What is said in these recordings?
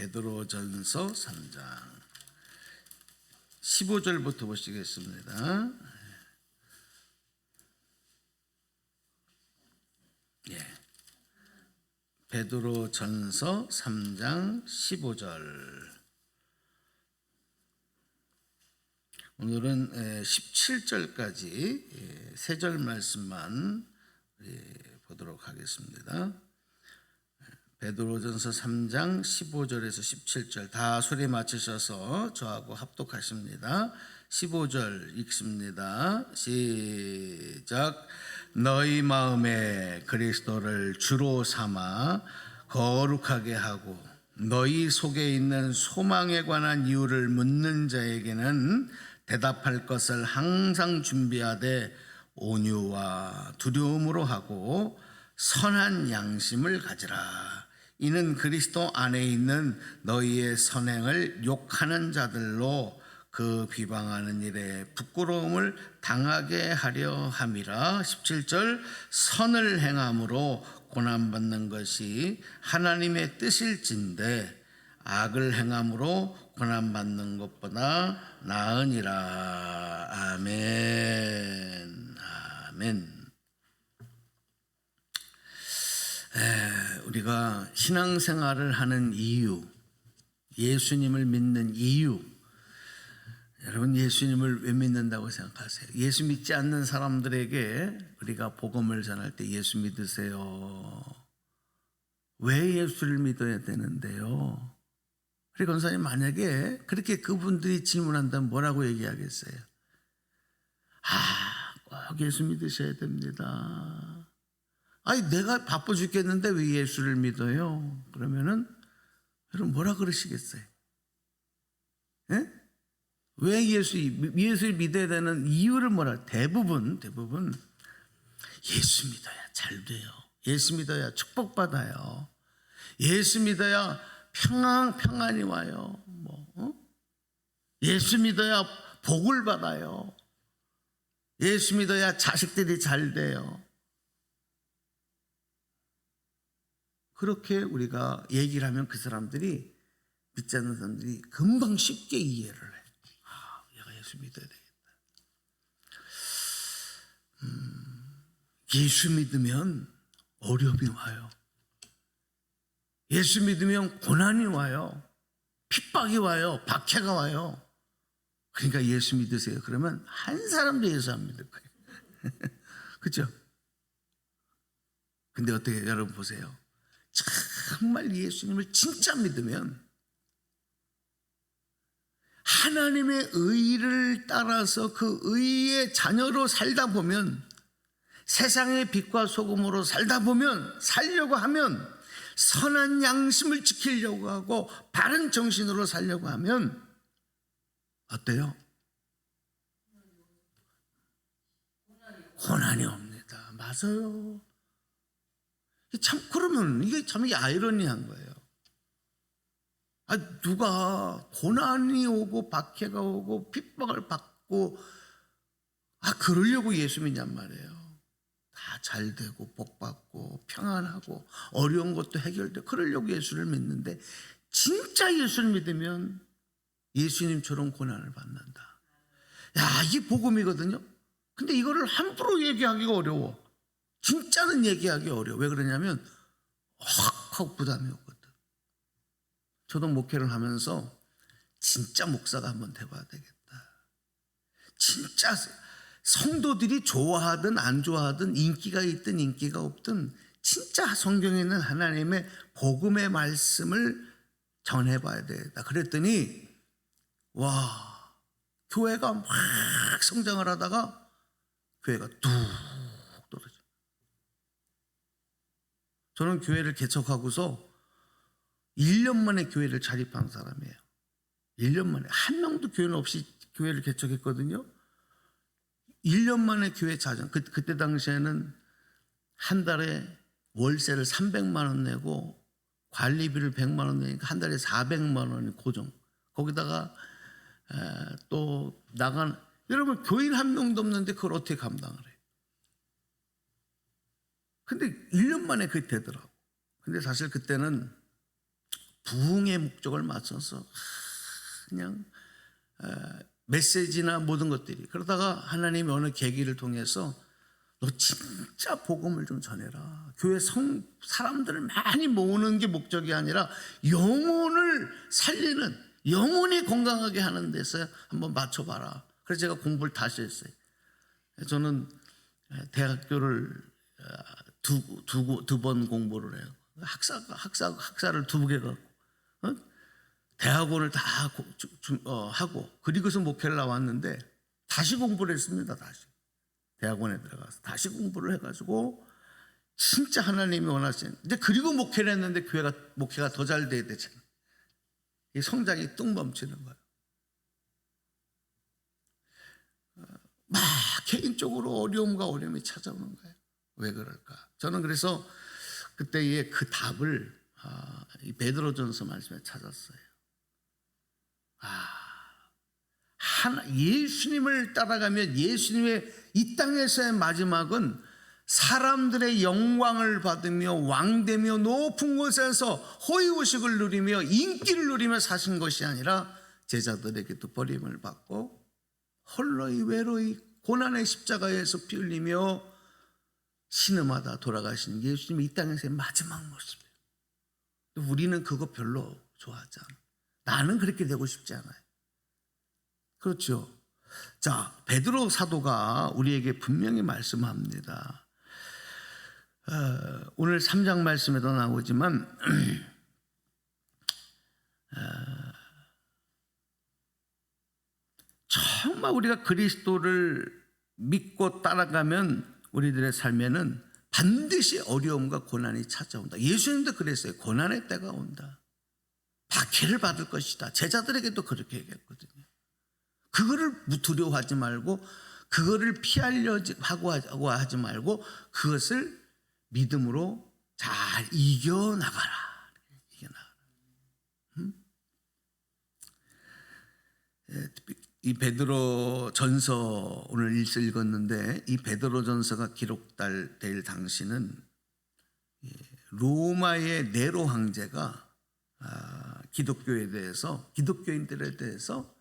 베드로전서 3장 15절부터 보시겠습니다. 예. 베드로전서 3장 15절. 오늘은 17절까지 세 절 말씀만 보도록 하겠습니다. 베드로전서 3장 15절에서 17절 다 소리 맞추셔서 저하고 합독하십니다. 15절 읽습니다. 시작. 너희 마음에 그리스도를 주로 삼아 거룩하게 하고 너희 속에 있는 소망에 관한 이유를 묻는 자에게는 대답할 것을 항상 준비하되 온유와 두려움으로 하고 선한 양심을 가지라. 이는 그리스도 안에 있는 너희의 선행을 욕하는 자들로 그 비방하는 일에 부끄러움을 당하게 하려 함이라. 17절 선을 행함으로 고난 받는 것이 하나님의 뜻일진데 악을 행함으로 고난 받는 것보다 나으니라. 아멘. 아멘 에, 우리가 신앙생활을 하는 이유, 예수님을 믿는 이유, 여러분 예수님을 왜 믿는다고 생각하세요? 예수 믿지 않는 사람들에게 우리가 복음을 전할 때 예수 믿으세요. 왜 예수를 믿어야 되는데요? 우리 권사님 만약에 그렇게 그분들이 질문한다면 뭐라고 얘기하겠어요? 아, 꼭 예수 믿으셔야 됩니다. 아니 내가 바빠 죽겠는데 왜 예수를 믿어요? 그러면은 여러분 뭐라 그러시겠어요? 예? 왜 예수 예수를 믿어야 되는 이유를 뭐라? 대부분 대부분 예수 믿어야 잘 돼요. 예수 믿어야 축복 받아요. 예수 믿어야 평안 평안이 와요. 뭐 어? 예수 믿어야 복을 받아요. 예수 믿어야 자식들이 잘 돼요. 그렇게 우리가 얘기를 하면 그 사람들이 믿지 않는 사람들이 금방 쉽게 이해를 해. 아, 얘가 예수 믿어야 되겠다. 음, 예수 믿으면 어려움이 와요. 예수 믿으면 고난이 와요. 핍박이 와요. 박해가 와요. 그러니까 예수 믿으세요. 그러면 한 사람도 예수 안 믿을 거예요. 그죠? 근데 어떻게 여러분 보세요. 정말 예수님을 진짜 믿으면 하나님의 의를 따라서 그 의의 자녀로 살다 보면 세상의 빛과 소금으로 살다 보면 살려고 하면 선한 양심을 지키려고 하고 바른 정신으로 살려고 하면 어때요? 고난이 옵니다. 맞아요. 참 그러면 이게 참 아이러니한 거예요. 아 누가 고난이 오고 박해가 오고 핍박을 받고 아 그러려고 예수 믿냔 말이에요. 다 잘 되고 복 받고 평안하고 어려운 것도 해결돼 그러려고 예수를 믿는데 진짜 예수를 믿으면 예수님처럼 고난을 받는다. 야 이게 복음이거든요. 근데 이거를 함부로 얘기하기가 어려워. 진짜는 얘기하기 어려워. 왜 그러냐면 확 하고 부담이 오거든. 저도 목회를 하면서 진짜 목사가 한번 돼봐야 되겠다. 진짜 성도들이 좋아하든 안 좋아하든 인기가 있든 인기가 없든 진짜 성경에 있는 하나님의 복음의 말씀을 전해봐야 되겠다. 그랬더니 와 교회가 막 성장을 하다가 교회가 뚝 떨어져. 저는 교회를 개척하고서 1년 만에 교회를 자립한 사람이에요. 1년 만에 한 명도 교회는 없이 교회를 개척했거든요. 1년 만에 교회 자정. 그, 그때 당시에는 한 달에 월세를 300만 원 내고 관리비를 100만 원 내니까 한 달에 400만 원이 고정. 거기다가 에, 또 나간 여러분 교인 한 명도 없는데 그걸 어떻게 감당을 해? 근데 1년 만에 그게 되더라고. 근데 사실 그때는 부흥의 목적을 맞춰서 그냥 어, 메시지나 모든 것들이 그러다가 하나님이 어느 계기를 통해서 너 진짜 복음을 좀 전해라. 교회 성 사람들을 많이 모으는 게 목적이 아니라 영혼을 살리는 영혼이 건강하게 하는 데서 한번 맞춰봐라. 그래서 제가 공부를 다시 했어요. 저는 대학교를 두 두 번 공부를 해요. 학사 학사 학사를 두 개 갖고 어? 대학원을 다 고- 주- 주- 어, 하고 그리고서 목회를 나왔는데 다시 공부를 했습니다. 다시 대학원에 들어가서 다시 공부를 해가지고 진짜 하나님이 원하시는 이제 그리고 목회를 했는데 교회가 목회가 더 잘 돼야 되잖아요. 이 성장이 뚝 멈추는 거예요. 어, 막 개인적으로 어려움과 어려움이 찾아오는 거예요. 왜 그럴까? 저는 그래서 그때의 그 답을 아, 이 베드로전서 말씀에 찾았어요. 아, 하나 예수님을 따라가면 예수님의 이 땅에서의 마지막은 사람들의 영광을 받으며 왕되며 높은 곳에서 호의호식을 누리며 인기를 누리며 사신 것이 아니라 제자들에게도 버림을 받고 홀로이 외로이 고난의 십자가에서 피 흘리며 신음하다 돌아가신 예수님이 이 땅에서의 마지막 모습이에요. 우리는 그거 별로 좋아하지 않아. 나는 그렇게 되고 싶지 않아요. 그렇죠. 자, 베드로 사도가 우리에게 분명히 말씀합니다. 어, 오늘 3장 말씀에도 나오지만 어, 정말 우리가 그리스도를 믿고 따라가면 우리들의 삶에는 반드시 어려움과 고난이 찾아온다. 예수님도 그랬어요. 고난의 때가 온다. 박해를 받을 것이다. 제자들에게도 그렇게 얘기했거든요. 그거를 두려워하지 말고 그거를 피하려고 하지 말고 그것을 믿음으로 잘 이겨나가라. 이겨나가라. 음? 이 베드로 전서 오늘 읽었는데 이 베드로 전서가 기록될 당시는 로마의 네로 황제가 아, 기독교에 대해서 기독교인들에 대해서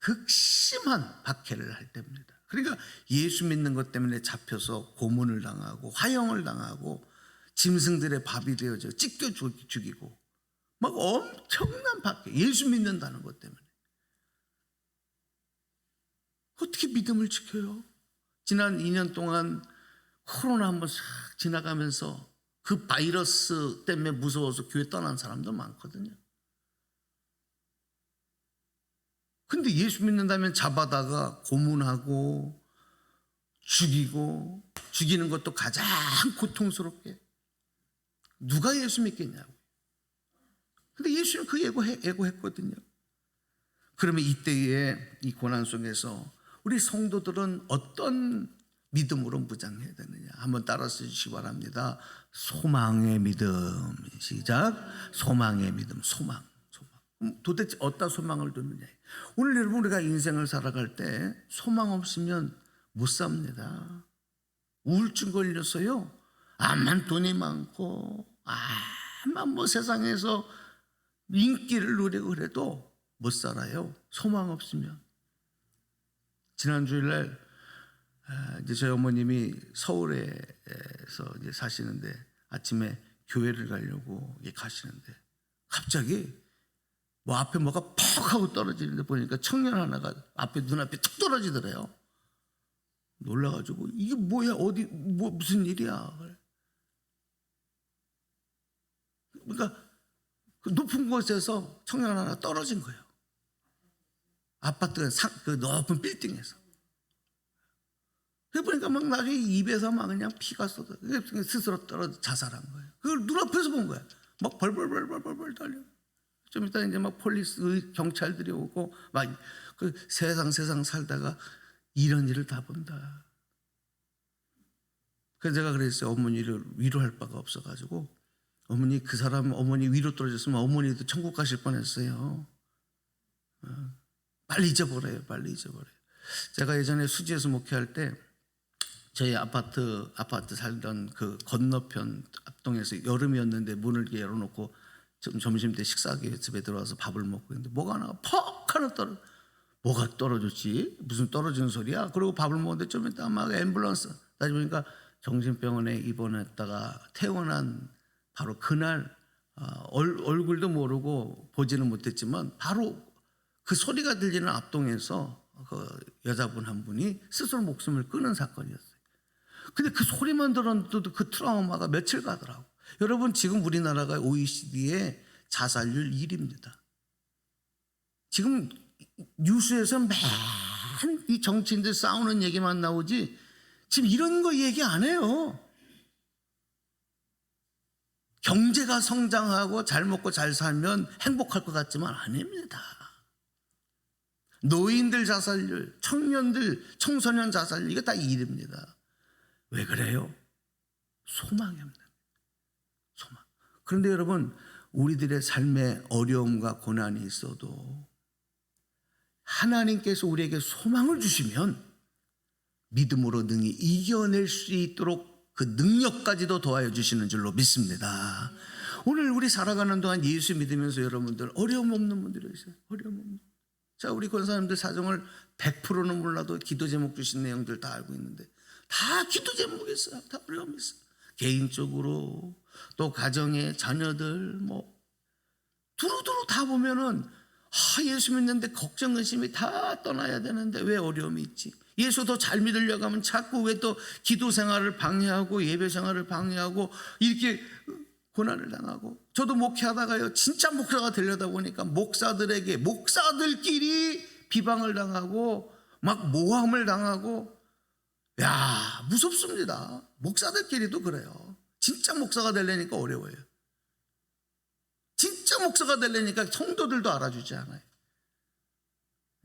극심한 박해를 할 때입니다. 그러니까 예수 믿는 것 때문에 잡혀서 고문을 당하고 화형을 당하고 짐승들의 밥이 되어져 찢겨 죽이고 막 엄청난 박해. 예수 믿는다는 것 때문에. 어떻게 믿음을 지켜요? 지난 2년 동안 코로나 한번 싹 지나가면서 그 바이러스 때문에 무서워서 교회 떠난 사람도 많거든요. 근데 예수 믿는다면 잡아다가 고문하고 죽이고 죽이는 것도 가장 고통스럽게 누가 예수 믿겠냐고. 근데 예수는 그 예고해, 예고했거든요. 그러면 이때의 이 고난 속에서 우리 성도들은 어떤 믿음으로 무장해야 되느냐? 한번 따라서 주시기 바랍니다. 소망의 믿음. 시작. 소망의 믿음. 소망. 소망. 도대체 어디다 소망을 두느냐? 오늘 여러분 우리가 인생을 살아갈 때 소망 없으면 못 삽니다. 우울증 걸려서요. 암만 돈이 많고 암만 뭐 세상에서 인기를 누리고 그래도 못 살아요. 소망 없으면. 지난 주일날 이제 저희 어머님이 서울에서 이제 사시는데 아침에 교회를 가려고 가시는데 갑자기 뭐 앞에 뭐가 퍽 하고 떨어지는데 보니까 청년 하나가 앞에 눈앞에 툭 떨어지더래요. 놀라가지고 이게 뭐야 어디 뭐 무슨 일이야? 그러니까 그 높은 곳에서 청년 하나 떨어진 거예요. 아파트 상, 그 높은 빌딩에서. 그러니까 막 나중에 입에서 막 그냥 피가 쏟아. 스스로 떨어져 자살한 거예요. 그걸 눈앞에서 본 거야. 막 벌벌벌벌벌벌 달려. 좀 이따 이제 막 폴리스 경찰들이 오고 막 그 세상 세상 살다가 이런 일을 다 본다. 그래서 제가 그랬어요. 어머니를 위로할 바가 없어가지고 어머니 그 사람 어머니 위로 떨어졌으면 어머니도 천국 가실 뻔했어요. 어, 빨리 잊어버려요. 빨리 잊어버려요. 제가 예전에 수지에서 목회할 때 저희 아파트 아파트 살던 그 건너편 앞동에서 여름이었는데 문을 열어놓고 점심 때 식사하기 집에 들어와서 밥을 먹고 있는데 뭐가 하나 퍽 하나 떨어 뭐가 떨어졌지 무슨 떨어지는 소리야 그리고 밥을 먹는데 좀 이따 막 앰뷸런스 다시 보니까 정신병원에 입원했다가 퇴원한 바로 그날 아, 얼, 얼굴도 모르고 보지는 못했지만 바로 그 소리가 들리는 앞동에서 그 여자분 한 분이 스스로 목숨을 끊은 사건이었어요. 근데 그 소리만 들었는데도 그 트라우마가 며칠 가더라고. 여러분 지금 우리나라가 OECD의 자살률 1위입니다. 지금 뉴스에서 맨 이 정치인들 싸우는 얘기만 나오지 지금 이런 거 얘기 안 해요. 경제가 성장하고 잘 먹고 잘 살면 행복할 것 같지만 아닙니다. 노인들 자살률, 청년들, 청소년 자살률 이거 다 일입니다. 왜 그래요? 소망이 없는. 소망. 그런데 여러분 우리들의 삶에 어려움과 고난이 있어도 하나님께서 우리에게 소망을 주시면 믿음으로 능히 이겨낼 수 있도록 그 능력까지도 도와여 주시는 줄로 믿습니다. 오늘 우리 살아가는 동안 예수 믿으면서 여러분들 어려움 없는 분들이 있어요. 어려움 없는. 자, 우리 권사님들 사정을 100%는 몰라도 기도 제목 주신 내용들 다 알고 있는데 다 기도 제목이 있어요. 다 어려움이 있어요. 개인적으로 또 가정의 자녀들 뭐 두루두루 다 보면은 아, 예수 믿는데 걱정 의심이 다 떠나야 되는데 왜 어려움이 있지? 예수 더 잘 믿으려고 하면 자꾸 왜 또 기도 생활을 방해하고 예배 생활을 방해하고 이렇게 고난을 당하고 저도 목회하다가요 진짜 목사가 되려다 보니까 목사들에게 목사들끼리 비방을 당하고 막 모함을 당하고 야 무섭습니다. 목사들끼리도 그래요. 진짜 목사가 되려니까 어려워요. 진짜 목사가 되려니까 성도들도 알아주지 않아요.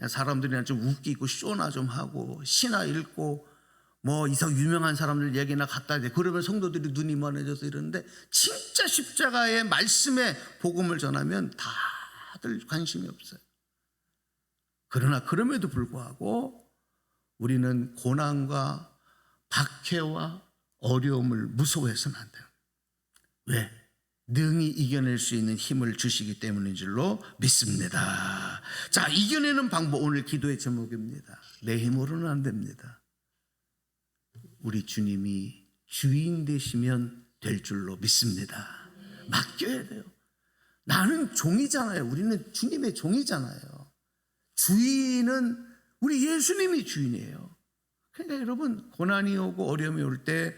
사람들이랑 좀 웃기고 쇼나 좀 하고 시나 읽고 뭐 이상 유명한 사람들 얘기나 갖다 대 그러면 성도들이 눈이 먼해져서 이러는데 진짜 십자가의 말씀에 복음을 전하면 다들 관심이 없어요. 그러나 그럼에도 불구하고 우리는 고난과 박해와 어려움을 무서워해서는 안 돼요. 왜? 능히 이겨낼 수 있는 힘을 주시기 때문인 줄로 믿습니다. 자, 이겨내는 방법 오늘 기도의 제목입니다. 내 힘으로는 안 됩니다. 우리 주님이 주인 되시면 될 줄로 믿습니다. 맡겨야 돼요. 나는 종이잖아요. 우리는 주님의 종이잖아요. 주인은 우리 예수님이 주인이에요. 그러니까 여러분 고난이 오고 어려움이 올 때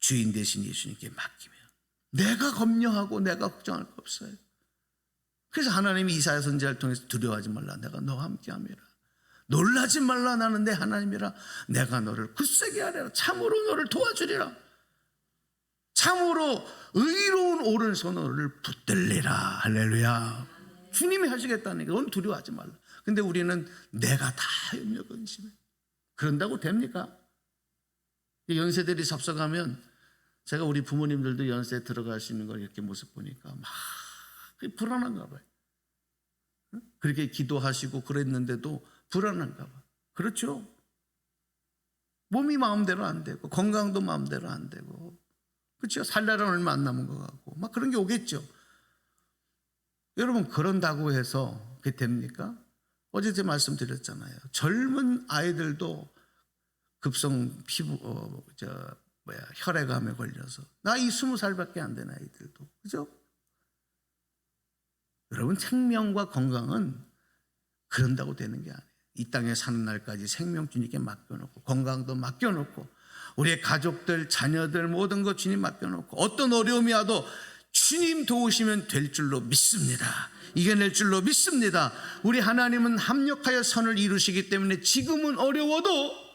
주인 대신 예수님께 맡기면 내가 검려하고 내가 걱정할 거 없어요. 그래서 하나님이 이사야 선지자를 통해서 두려워하지 말라. 내가 너와 함께함이라. 놀라지 말라. 나는 내 하나님이라. 내가 너를 굳세게 하리라. 참으로 너를 도와주리라. 참으로 의로운 오른손으로 너를 붙들리라. 할렐루야. 주님이 하시겠다니까. 넌 두려워하지 말라. 근데 우리는 내가 다 염려 근심해. 그런다고 됩니까? 연세들이 잡숴가면 제가 우리 부모님들도 연세 들어가시는 걸 이렇게 모습 보니까 막 불안한가 봐요. 그렇게 기도하시고 그랬는데도 불안한가 봐. 그렇죠? 몸이 마음대로 안 되고 건강도 마음대로 안 되고 그렇죠? 살 날은 얼마 안 남은 것 같고 막 그런 게 오겠죠. 여러분 그런다고 해서 그게 됩니까? 어제 제가 말씀드렸잖아요. 젊은 아이들도 급성 피부 어, 저 뭐야 혈액암에 걸려서 나 이 스무 살밖에 안 된 아이들도 그죠? 여러분 생명과 건강은 그런다고 되는 게 아니에요. 이 땅에 사는 날까지 생명 주님께 맡겨놓고 건강도 맡겨놓고 우리의 가족들, 자녀들 모든 것 주님 맡겨놓고 어떤 어려움이 와도 주님 도우시면 될 줄로 믿습니다. 이겨낼 줄로 믿습니다. 우리 하나님은 합력하여 선을 이루시기 때문에 지금은 어려워도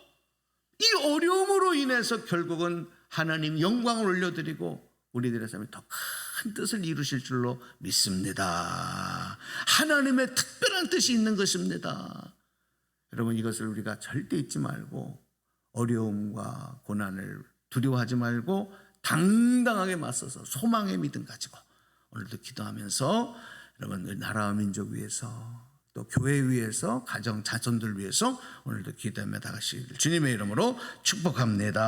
이 어려움으로 인해서 결국은 하나님 영광을 올려드리고 우리들의 삶에 더 큰 뜻을 이루실 줄로 믿습니다. 하나님의 특별한 뜻이 있는 것입니다. 여러분 이것을 우리가 절대 잊지 말고 어려움과 고난을 두려워하지 말고 당당하게 맞서서 소망의 믿음 가지고 오늘도 기도하면서 여러분 나라와 민족 위해서 또 교회 위해서 가정 자손들 위해서 오늘도 기도하며 나가시길 주님의 이름으로 축복합니다.